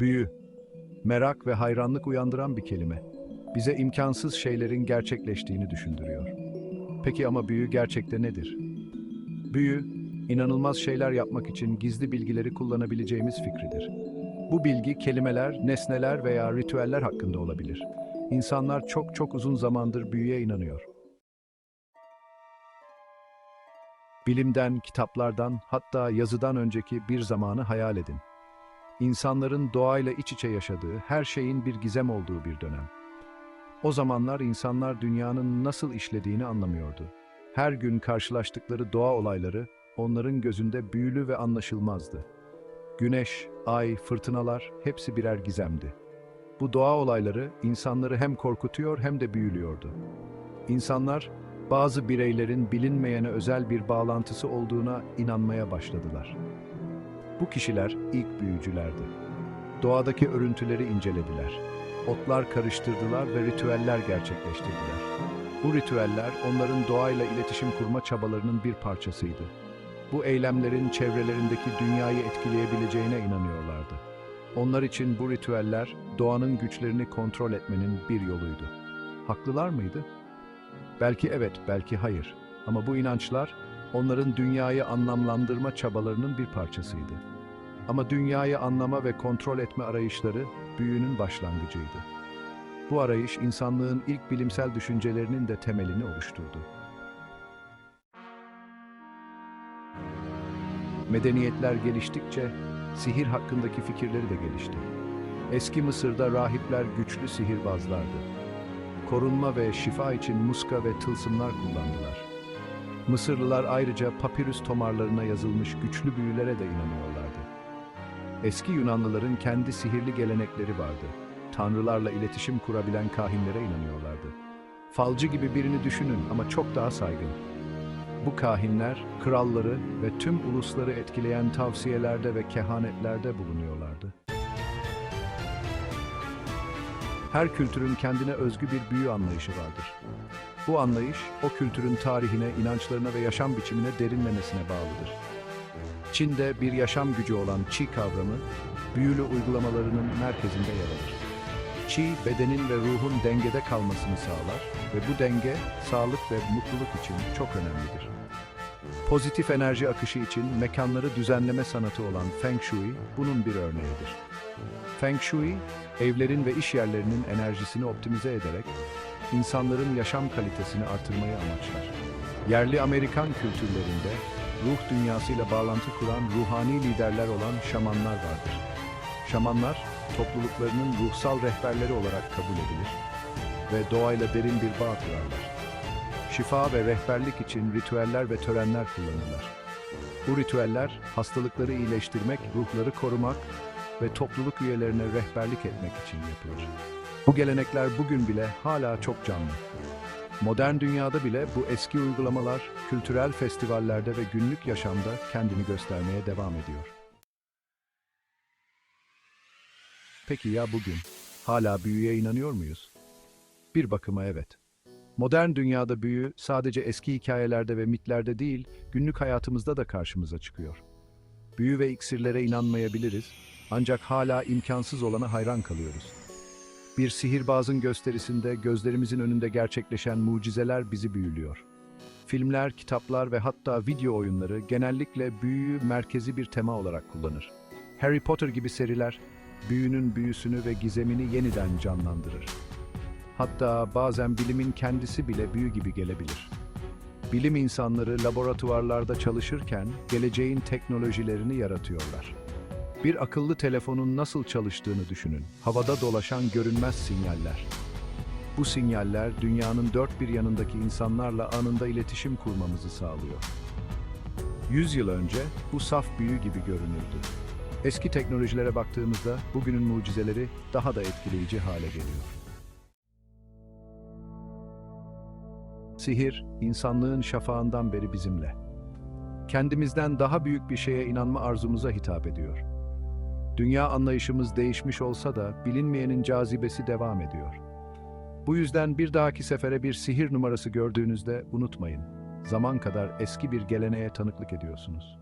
Büyü, merak ve hayranlık uyandıran bir kelime. Bize imkansız şeylerin gerçekleştiğini düşündürüyor. Peki ama büyü gerçekte nedir? Büyü, inanılmaz şeyler yapmak için gizli bilgileri kullanabileceğimiz fikridir. Bu bilgi kelimeler, nesneler veya ritüeller hakkında olabilir. İnsanlar çok çok uzun zamandır büyüye inanıyor. Bilimden, kitaplardan, hatta yazıdan önceki bir zamanı hayal edin. İnsanların doğayla iç içe yaşadığı, her şeyin bir gizem olduğu bir dönem. O zamanlar insanlar dünyanın nasıl işlediğini anlamıyordu. Her gün karşılaştıkları doğa olayları onların gözünde büyülü ve anlaşılmazdı. Güneş, ay, fırtınalar hepsi birer gizemdi. Bu doğa olayları insanları hem korkutuyor hem de büyülüyordu. İnsanlar bazı bireylerin bilinmeyene özel bir bağlantısı olduğuna inanmaya başladılar. Bu kişiler ilk büyücülerdi. Doğadaki örüntüleri incelediler. Otlar karıştırdılar ve ritüeller gerçekleştirdiler. Bu ritüeller onların doğayla iletişim kurma çabalarının bir parçasıydı. Bu eylemlerin çevrelerindeki dünyayı etkileyebileceğine inanıyorlardı. Onlar için bu ritüeller doğanın güçlerini kontrol etmenin bir yoluydu. Haklılar mıydı? Belki evet, belki hayır. Ama bu inançlar onların dünyayı anlamlandırma çabalarının bir parçasıydı. Ama dünyayı anlama ve kontrol etme arayışları büyünün başlangıcıydı. Bu arayış insanlığın ilk bilimsel düşüncelerinin de temelini oluşturdu. Medeniyetler geliştikçe sihir hakkındaki fikirleri de gelişti. Eski Mısır'da rahipler güçlü sihirbazlardı. Korunma ve şifa için muska ve tılsımlar kullandılar. Mısırlılar ayrıca papirüs tomarlarına yazılmış güçlü büyülere de inanıyorlardı. Eski Yunanlıların kendi sihirli gelenekleri vardı. Tanrılarla iletişim kurabilen kahinlere inanıyorlardı. Falcı gibi birini düşünün ama çok daha saygın. Bu kahinler, kralları ve tüm ulusları etkileyen tavsiyelerde ve kehanetlerde bulunuyorlardı. Her kültürün kendine özgü bir büyü anlayışı vardır. Bu anlayış, o kültürün tarihine, inançlarına ve yaşam biçimine derinlemesine bağlıdır. Çin'de bir yaşam gücü olan Qi kavramı, büyülü uygulamalarının merkezinde yer alır. Qi, bedenin ve ruhun dengede kalmasını sağlar ve bu denge, sağlık ve mutluluk için çok önemlidir. Pozitif enerji akışı için mekanları düzenleme sanatı olan Feng Shui bunun bir örneğidir. Feng Shui, evlerin ve iş yerlerinin enerjisini optimize ederek insanların yaşam kalitesini artırmayı amaçlar. Yerli Amerikan kültürlerinde ruh dünyasıyla bağlantı kuran ruhani liderler olan şamanlar vardır. Şamanlar, topluluklarının ruhsal rehberleri olarak kabul edilir ve doğayla derin bir bağ kurarlar. Şifa ve rehberlik için ritüeller ve törenler kullanırlar. Bu ritüeller, hastalıkları iyileştirmek, ruhları korumak ve topluluk üyelerine rehberlik etmek için yapılır. Bu gelenekler bugün bile hala çok canlı. Modern dünyada bile bu eski uygulamalar kültürel festivallerde ve günlük yaşamda kendini göstermeye devam ediyor. Peki ya bugün? Hala büyüye inanıyor muyuz? Bir bakıma evet. Modern dünyada büyü sadece eski hikayelerde ve mitlerde değil, günlük hayatımızda da karşımıza çıkıyor. Büyü ve iksirlere inanmayabiliriz, ancak hala imkansız olana hayran kalıyoruz. Bir sihirbazın gösterisinde gözlerimizin önünde gerçekleşen mucizeler bizi büyülüyor. Filmler, kitaplar ve hatta video oyunları genellikle büyüyü merkezi bir tema olarak kullanır. Harry Potter gibi seriler, büyünün büyüsünü ve gizemini yeniden canlandırır. Hatta bazen bilimin kendisi bile büyü gibi gelebilir. Bilim insanları laboratuvarlarda çalışırken geleceğin teknolojilerini yaratıyorlar. Bir akıllı telefonun nasıl çalıştığını düşünün. Havada dolaşan görünmez sinyaller. Bu sinyaller dünyanın dört bir yanındaki insanlarla anında iletişim kurmamızı sağlıyor. Yüz yıl önce bu saf büyü gibi görünürdü. Eski teknolojilere baktığımızda bugünün mucizeleri daha da etkileyici hale geliyor. Sihir, insanlığın şafağından beri bizimle. Kendimizden daha büyük bir şeye inanma arzumuza hitap ediyor. Dünya anlayışımız değişmiş olsa da bilinmeyenin cazibesi devam ediyor. Bu yüzden bir dahaki sefere bir sihir numarası gördüğünüzde unutmayın. Zaman kadar eski bir geleneğe tanıklık ediyorsunuz.